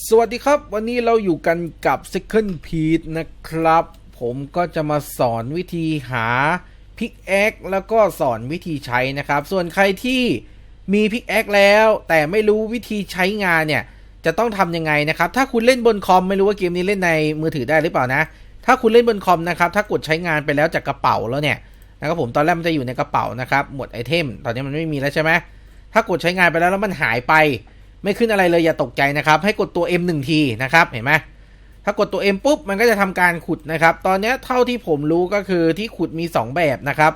สวัสดีครับ วันนี้เราอยู่กันกับ Second p e a c e นะครับ ผมก็จะมาสอนวิธีหาพิกแอคแล้วก็สอนวิธีใช้นะครับ ส่วนใครที่มีพิกแอคแล้ว แต่ไม่รู้วิธีใช้งานเนี่ย จะต้องทำยังไงนะครับ ถ้าคุณเล่นบนคอมไม่รู้ว่าเกมนี้เล่นในมือถือได้หรือเปล่านะ ถ้าคุณเล่นบนคอมนะครับ ถ้ากดใช้งานไปแล้วจากกระเป๋าแล้วเนี่ยนะครับผมตอนแรกมันจะอยู่ในกระเป๋านะครับหมดไอเทม ตอนนี้มันไม่มีแล้วใช่ไหมถ้ากดใช้งานไปแล้วแล้วมันหายไป ไม่ขึ้นอะไรเลยอย่าตกใจนะครับ ให้กดตัว M 1ทีนะครับ เห็นไหมถ้ากดตัว M ปุ๊บ มันก็จะทำการขุดนะครับ ตอนนี้เท่าที่ผมรู้ก็คือที่ขุดมี 2 แบบนะครับ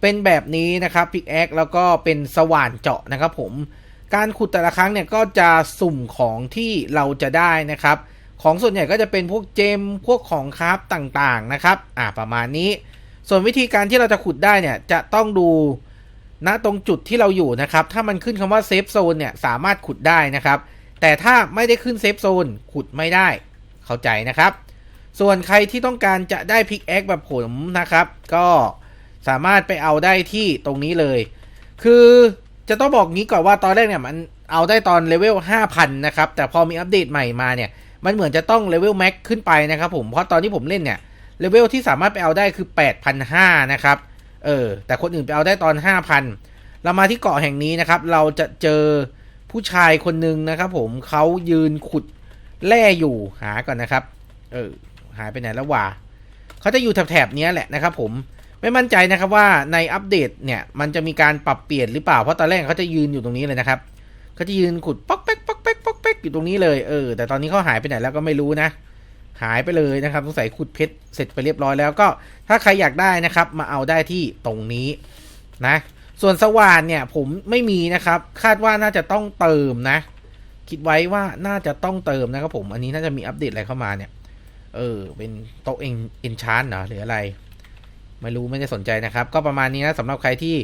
เป็นแบบนี้นะครับพิกแอคแล้วก็เป็นสว่านเจาะนะครับผม การขุดแต่ละครั้งเนี่ยก็จะสุ่มของที่เราจะได้นะครับ ของส่วนใหญ่ก็จะเป็นพวกเจม พวกของคราฟต่างๆนะครับ อ่าประมาณนี้ ส่วนวิธีการที่เราจะขุดได้เนี่ยจะต้องดู ณตรงจุดที่เราอยู่นะครับ ถ้ามันขึ้นคำว่าเซฟโซนเนี่ยสามารถขุดได้นะครับ แต่ถ้าไม่ได้ขึ้นเซฟโซนขุดไม่ได้ เข้าใจนะครับ ส่วนใครที่ต้องการจะได้พิกแอคแบบผมนะครับ ก็สามารถไปเอาได้ที่ตรงนี้เลย คือจะต้องบอกงี้ก่อนว่าตอนแรกเนี่ยมันเอาได้ตอนเลเวล 5,000 นะครับ แต่พอมีอัปเดตใหม่มาเนี่ย มันเหมือนจะต้องเลเวลแม็กขึ้นไปนะครับผม เพราะตอนที่ผมเล่นเนี่ย เลเวลที่สามารถไปเอาได้คือ 8,500 นะครับ เออ แต่คนอื่นไปเอาได้ตอน5,000เรามาที่เกาะแห่งนี้นะครับ เราจะเจอผู้ชายคนหนึ่งนะครับผมเขายืนขุดแร่อยู่หาก่อนนะครับ เออ หายไปไหนแล้ววะเขาจะอยู่แถบๆนี้แหละนะครับ ผมไม่มั่นใจนะครับว่าในอัปเดตเนี่ย มันจะมีการปรับเปลี่ยนหรือเปล่าเพราะตอนแรกเขาจะยืนอยู่ตรงนี้เลยนะครับเขาจะยืนขุดป๊อกแป๊กป๊อกแป๊กป๊อกแป๊กอยู่ตรงนี้เลยเออแต่ตอนนี้เขาหายไปไหนแล้วก็ไม่รู้นะ หายไปเลยนะครับสงสัยขุดเพชรเสร็จไปเรียบร้อยแล้วก็ถ้าใครอยากได้นะครับ มาเอาได้ที่ตรงนี้นะ ส่วนสว่านเนี่ยผมไม่มีนะครับ คาดว่าน่าจะต้องเติมนะ คิดไว้ว่าน่าจะต้องเติมนะครับผมอันนี้น่าจะมีอัปเดตอะไรเข้ามาเนี่ย เออ เป็นโต๊ะเอ็นเอนชานเหรอหรืออะไร ไม่รู้ไม่ได้สนใจนะครับ ก็ประมาณนี้นะสำหรับใครที่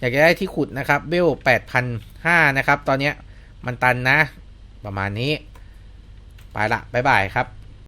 อยากจะได้ที่ขุดนะครับเบลแปดพันห้านะครับ ตอนเนี้ยมันตันนะ ประมาณนี้ ไปละบ๊ายบายครับ